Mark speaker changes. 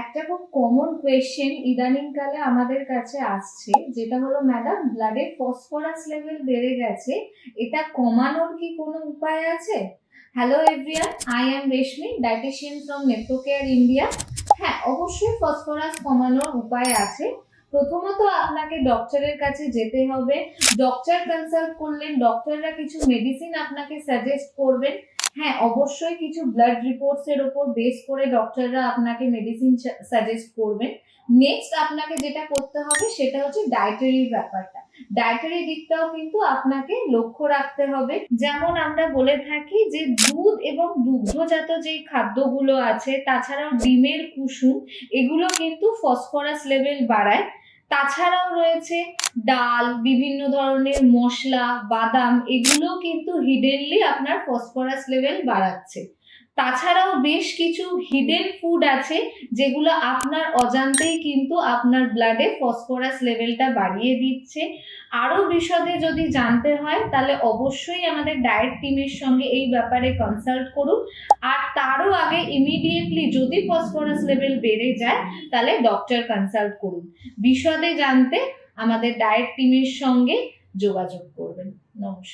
Speaker 1: একটা খুব common question ইদানিং কালে আমাদের কাছে আসছে, যেটা হলো ম্যাডাম ব্লাডে ফসফরাস লেভেল বেড়ে গেছে, এটা কমানোর কি কোনো উপায় আছে? Hello everyone I am Reshmi dietician from Nephro Care India হ্যাঁ অবশ্যই ফসফরাস কমানোর উপায় আছে। প্রথমত আপনাকে ডক্টরের কাছে যেতে হবে। ডক্টর কনসাল্ট করলেন ডক্টররা কিছু মেডিসিন আপনাকে সাজেস্ট করবেন। হ্যাঁ অবশ্যই কিছু ব্লাড রিপোর্টস এর উপর বেস করে ডক্টররা আপনাকে মেডিসিন সাজেস্ট করবেন। নেক্সট আপনাকে যেটা করতে হবে সেটা হচ্ছে ডায়েটারির ব্যাপারটা। ডায়েটারি দিকটাও কিন্তু আপনাকে লক্ষ্য রাখতে হবে। যেমন আমরা বলে থাকি যে দুধ এবং দুগ্ধজাত যেই খাদ্যগুলো আছে, তাছাড়াও ডিমের কুসুম, এগুলো কিন্তু ফসফরাস লেভেল বাড়ায়। তাছাড়াও রয়েছে ডাল বিভিন্ন ধরনের মশলা বাদাম এগুলো কিন্তু হিডেনলি আপনার ফসফরাস লেভেল বাড়াচ্ছে। তাছাড়াও বেশ কিছু হিডেন ফুড আছে যেগুলো আপনার অজান্তেই কিন্তু আপনার ব্লাডে ফসফরাস লেভেলটা বাড়িয়ে দিচ্ছে। আরও বিশদে যদি জানতে হয়, তাহলে অবশ্যই আমাদের ডায়েট টিমের সঙ্গে এই ব্যাপারে কনসাল্ট করুন। আর তারও আগে ইমিডিয়েটলি যদি ফসফরাস লেভেল বেড়ে যায়, তাহলে ডক্টর কনসাল্ট করুন। বিশদে জানতে আমাদের ডায়েট টিমের সঙ্গে যোগাযোগ করবেন। নমস্কার।